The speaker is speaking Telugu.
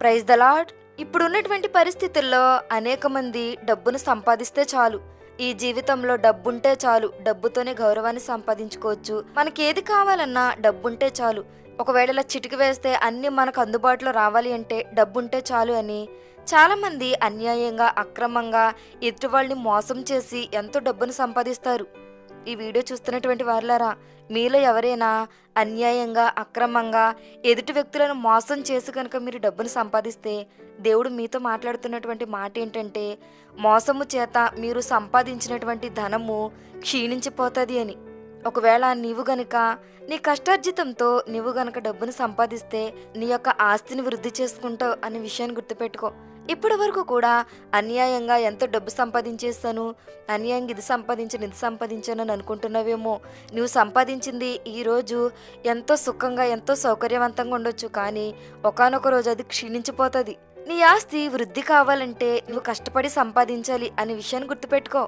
ప్రైజ్ ద లాడ్ ఇప్పుడున్నటువంటి పరిస్థితుల్లో అనేక మంది డబ్బును సంపాదిస్తే చాలు. ఈ జీవితంలో డబ్బుంటే చాలు. డబ్బుతోనే గౌరవాన్ని సంపాదించుకోవచ్చు. మనకి ఏది కావాలన్నా డబ్బుంటే చాలు. ఒకవేళ చిటికి వేస్తే అన్నీ మనకు అందుబాటులో రావాలి అంటే డబ్బుంటే చాలు అని చాలామంది అన్యాయంగా అక్రమంగా ఎదుటి వాళ్ళని మోసం చేసి ఎంతో డబ్బును సంపాదిస్తారు. ఈ వీడియో చూస్తున్నటువంటి వారులారా మీలో ఎవరైనా అన్యాయంగా అక్రమంగా ఎదుటి వ్యక్తులను మోసం చేసి కనుక మీరు డబ్బును సంపాదిస్తే దేవుడు మీతో మాట్లాడుతున్నటువంటి మాట ఏంటంటే మోసము చేత మీరు సంపాదించినటువంటి ధనము క్షీణించిపోతుంది అని. ఒకవేళ నీవు గనుక నీ కష్టార్జితంతో నీవు గనుక డబ్బును సంపాదిస్తే నీ యొక్క ఆస్తిని వృద్ధి చేసుకుంటావు అనే విషయాన్ని గుర్తుపెట్టుకో. ఇప్పటి వరకు కూడా అన్యాయంగా ఎంతో డబ్బు సంపాదించేస్తాను అన్యాయంగా ఇది సంపాదించను ఇది సంపాదించాను అని అనుకుంటున్నావేమో. నువ్వు సంపాదించింది ఈరోజు ఎంతో సుఖంగా ఎంతో సౌకర్యవంతంగా ఉండొచ్చు కానీ ఒకానొక రోజు అది క్షీణించిపోతుంది. నీ ఆస్తి వృద్ధి కావాలంటే నువ్వు కష్టపడి సంపాదించాలి అనే విషయాన్ని గుర్తుపెట్టుకో.